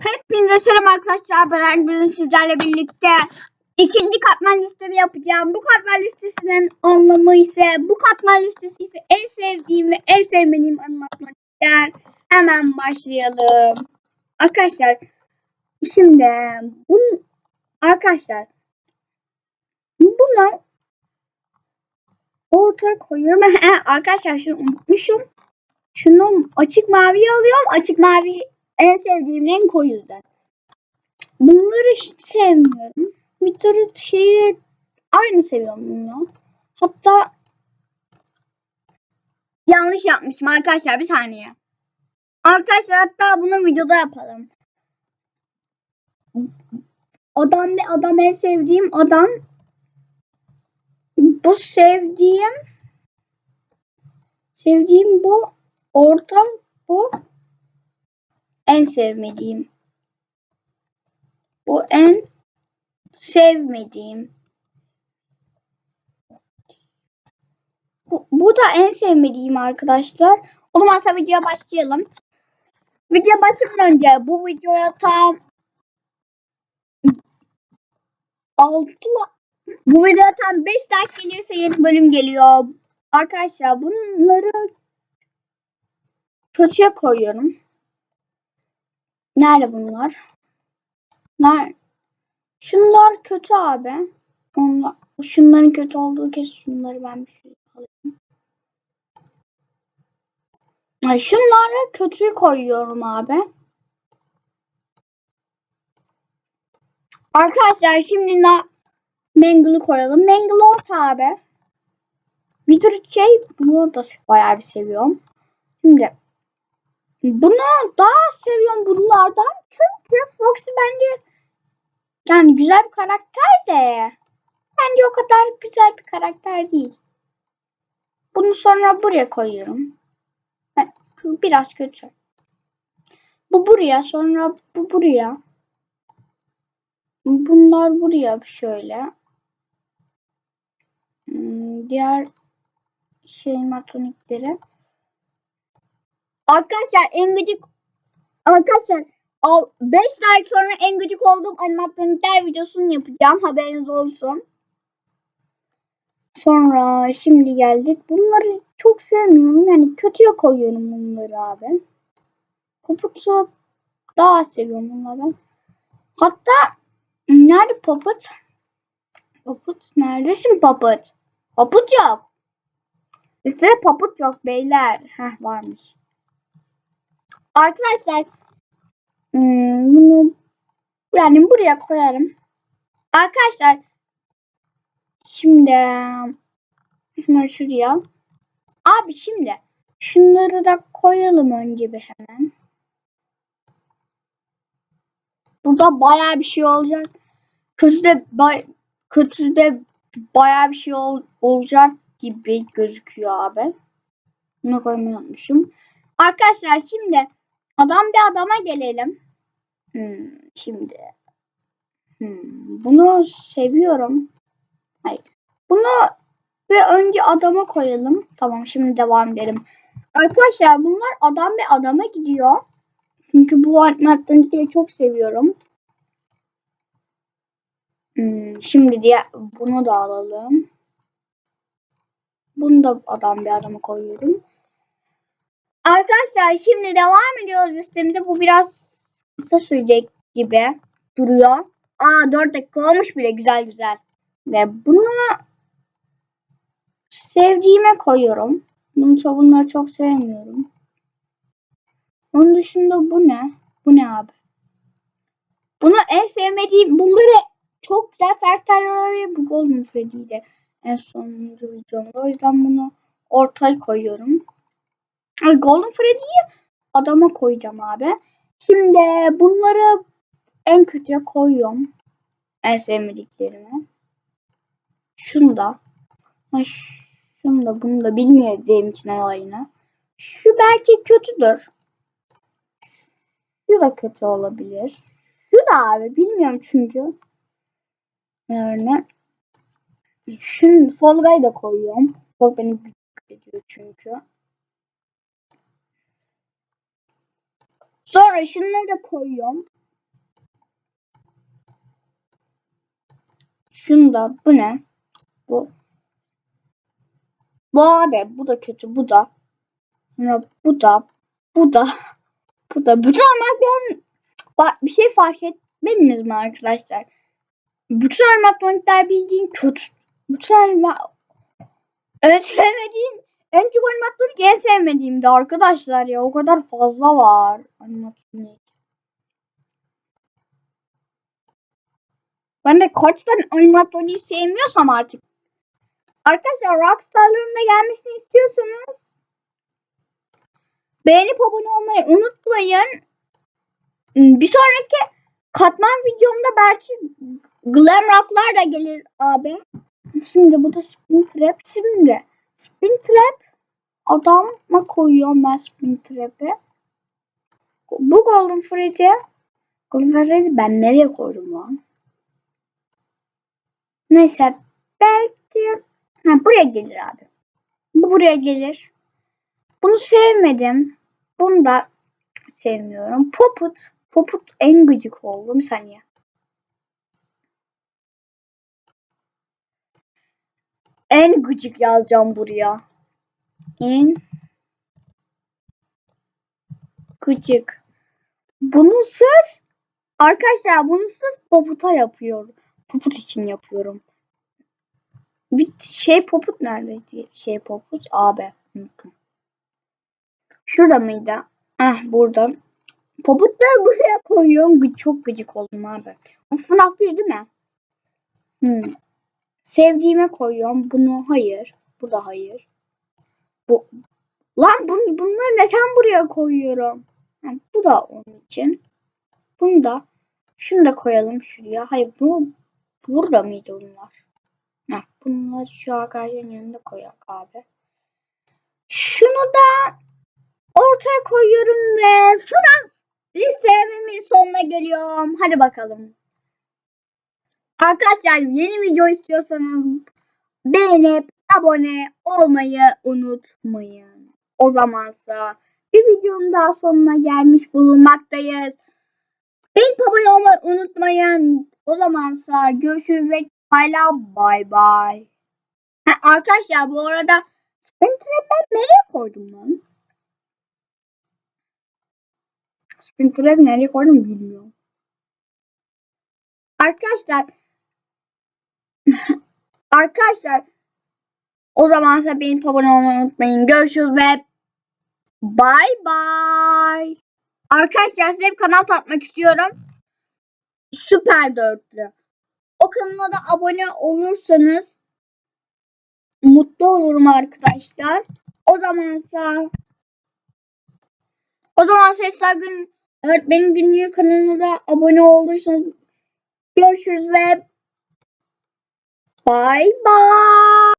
Hepinize selam arkadaşlar. Ben bugün sizlerle birlikte ikinci katman listemi yapacağım. Bu katman listesinin anlamı ise bu katman listesi ise en sevdiğim ve en sevmediğim animasyonlar. Hemen başlayalım. Arkadaşlar şimdi bu arkadaşlar bunu ortaya koyuyorum. Arkadaşlar şunu unutmuşum. Şunu açık mavi alıyorum. Açık mavi en sevdiğim renk o yüzden. Bunları hiç sevmiyorum. Bir türlü şeyi aynı seviyorum bunu. Hatta yanlış yapmışım arkadaşlar bir saniye. Arkadaşlar hatta bunu videoda yapalım. Adam ve adam en sevdiğim adam. Bu sevdiğim sevdiğim bu ortam bu en sevmediğim. Bu en sevmediğim. Bu, bu da en sevmediğim arkadaşlar. O zaman videoya başlayalım. Video başlamadan önce bu videoya tam 6 bu videoya tam 5 like gelirse yeni bölüm geliyor. Arkadaşlar bunları kötüye koyuyorum. Nerede bunlar? Nerede? Şunlar kötü abi. Onlar, şunların kötü olduğu kesin şunları ben bir şey alayım. Yani şunları kötüye koyuyorum abi. Arkadaşlar şimdi na Mangle'ı koyalım. Mangle orta abi. Tür şey bunu da bayağı bir seviyorum. Şimdi bunu daha seviyorum bunlardan. Çünkü Foxy bence yani güzel bir karakter de bence o kadar güzel bir karakter değil. Bunu sonra buraya koyuyorum. Biraz kötü. Bu buraya sonra bu buraya. Bunlar buraya şöyle. Hmm, Diğer şey matonikleri. Arkadaşlar en gıcık arkadaşlar al 5 like sonra en gıcık olduğum animatronikler videosunu yapacağım. Haberiniz olsun. Sonra şimdi geldik. Bunları çok sevmiyorum. Yani kötüye koyuyorum bunları abi. Poput'u daha seviyorum bunlardan. Hatta nerede Poput? Poput neredesin Poput? Poput yok. Listede Poput yok beyler. Heh varmış. Arkadaşlar hmm, bunu yani buraya koyarım. Arkadaşlar şimdi şunları şuraya. Abi şimdi şunları da koyalım önce bir hemen. Burada bayağı bir şey olacak. Kötü de bay, kötü de bayağı bir şey ol, olacak gibi gözüküyor abi. Bunu koymayı unutmuşum. Arkadaşlar şimdi adam bir adama gelelim. Hmm, şimdi hmm, bunu seviyorum. Hayır. Bunu bir önce adama koyalım. Tamam şimdi devam edelim. Arkadaşlar bunlar adam bir adama gidiyor. Çünkü bu alternatifleri çok seviyorum. Hmm, şimdi diye bunu da alalım. Bunu da adam bir adama koyuyorum. Arkadaşlar şimdi devam ediyoruz listemize. Bu biraz kısa sürecek gibi duruyor. Aa 4 dakika olmuş bile güzel güzel. Ve bunu sevdiğime koyuyorum. Bunu çok, bunları çok sevmiyorum. Onun dışında bu ne? Bu ne abi? Bunu en sevmediğim bunları çok güzel karakterler olabilir. Bu Golden Freddy ile en sonuncu videomda. O yüzden bunu ortaya koyuyorum. Golden Freddy'yi adama koyacağım abi. Şimdi bunları en kötüye koyuyorum. En sevmediklerimi. Şunu da. Şunu da bunu da bilmediğim için olayını. Şu belki kötüdür. Şu da kötü olabilir. Şu da abi bilmiyorum çünkü. Yani şunu Fall Guy'ı da koyuyorum. Fall beni büyük ediyor çünkü. Sonra şunları da koyuyorum. Şunu da bu ne? Bu. Bu abi bu da kötü bu da. Bu da bu da bu da bu da armakların bak bir şey fark etmediniz mi arkadaşlar? Bütün armatmanlıklar bildiğin kötü. Bütün arma öğretemediğim en çok animatronik en sevmediğim de arkadaşlar ya o kadar fazla var animatronik. Ben de kaç tane animatroniği sevmiyorsam artık. Arkadaşlar Rockstar'ların da gelmesini istiyorsanız beğenip abone olmayı unutmayın. Bir sonraki katman videomda belki Glam Rock'lar da gelir abi. Şimdi bu da Spin Trap. Şimdi Spin Trap adama koyuyorum ben Spin Trap'i. Bu Golden Freddy. Golden Freddy ben nereye koydum lan? Neyse belki ha, buraya gelir abi. Bu buraya gelir. Bunu sevmedim. Bunu da sevmiyorum. Poput. Poput en gıcık oldu. Bir saniye. En gıcık yazacağım buraya. En gıcık. Bunu sırf arkadaşlar bunu sırf Poput'a yapıyorum. Poput için yapıyorum. Bir şey Poput nerede? Şey Poput abi. Unuttum. Şurada mıydı? Ah burada. Poputları buraya koyuyorum. Çok gıcık oldum abi. O FNAF 1 değil mi? Hmm. Sevdiğime koyuyorum. Bunu hayır. Bu da hayır. Bu Lan bun, bunları neden buraya koyuyorum? Ha, bu da onun için. Bunu da şunu da koyalım şuraya. Hayır bu burada mıydı bunlar? Ha, bunları şu ağacın yanında koyak abi. Şunu da ortaya koyuyorum ve FNAF listemin sonuna geliyorum. Hadi bakalım. Arkadaşlar yeni video istiyorsanız beğenip abone olmayı unutmayın. O zamansa bir videonun daha sonuna gelmiş bulunmaktayız. Beğenip abone olmayı unutmayın. O zamansa görüşürüz ve hala bay bay. Arkadaşlar bu arada Sprinter'ı ben nereye koydum lan? Sprinter'ı nereye koydum bilmiyorum. Arkadaşlar Arkadaşlar o zamansa benim abone olmayı unutmayın. Görüşürüz ve bay bay. Arkadaşlar size bir kanal tanıtmak istiyorum. Süper Dörtlü. O kanala da abone olursanız mutlu olurum arkadaşlar. O zamansa o zaman Sesler Gün Öğretmenin Günlüğü kanalına da abone olduysanız görüşürüz ve Bye bye.